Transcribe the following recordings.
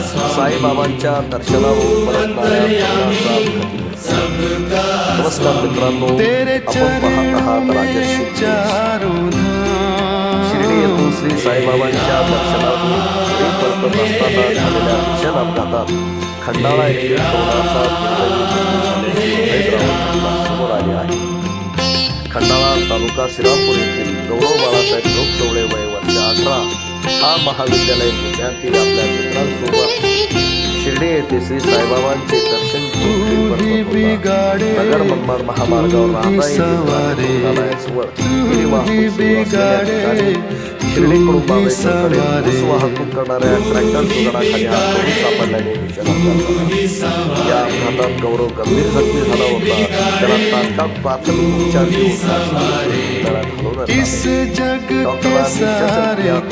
साईबाबांच्या दर्शनावरून नमस्कार मित्रांनो. आपण पाहत आहात शिर्डी येथून श्री साईबाबांच्या परतत असताना झालेल्या भीषण अपघातात खंडाळा येथील तरुणाचा समोर आली आहे. खंडाळा तालुका श्रीरामपूर येथील गौरव बाळासाहेब लोक चवळे वय वर्ष अठरा हा महाविद्यालय विद्यार्थी आपल्या मित्रांसोबत शिर्डी येथे श्री साईबाबांचे दर्शन नगर मनमाड महामार्गावर राहता येथील शिर्डीकडून. ऊस वाहतूक करणाऱ्या ट्रॅक्टर हा तरुण सापडल्याने. या अपघातात गौरव गंभीर जखमी झाला होता त्याला तात्काळ प्राथमिक उपचार देऊन डॉक्टरांनी त्याचा.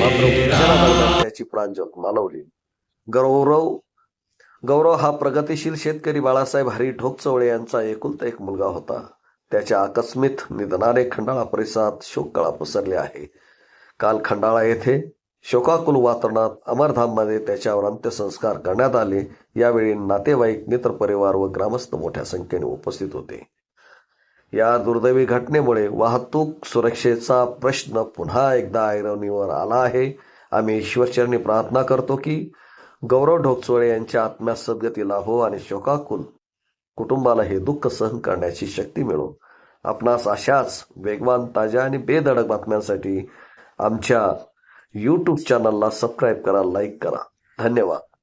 मात्र उपचारादरम्यान प्राणज्योत मालवली गौरव गौरव हा प्रगतिशील शेतकरी बाळासाहेब हरी ढोकचवळे यांचा एकुलता एक मुलगा होता त्याच्या आकस्मित निधनाने खंडाळा परिसरात शोककळा पसरली आहे. काल खंडाळा येथे शोकाकुल वातावरणात अमरधाममध्ये त्याच्यावर अंत्यसंस्कार करण्यात आले. यावेळी नातेवाईक मित्रपरिवार व ग्रामस्थ मोठ्या संख्येने उपस्थित होते. या दुर्दैवी घटनेमुळे वाहतूक सुरक्षेचा प्रश्न पुन्हा एकदा ऐरवणीवर आला आहे. आम्ही ईश्वरचरणी प्रार्थना करतो की गौरव ढोकचोळे यांच्या आत्म्यास सद्गती लाभो हो आणि शोकाकुल कुटुंबाला हे दुःख सहन करण्याची शक्ती मिळो. आपणास अशाच वेगवान ताज्या आणि बेधडक बातम्यांसाठी आमच्या यूट्यूब चॅनलला सबस्क्राईब करा लाईक करा. धन्यवाद.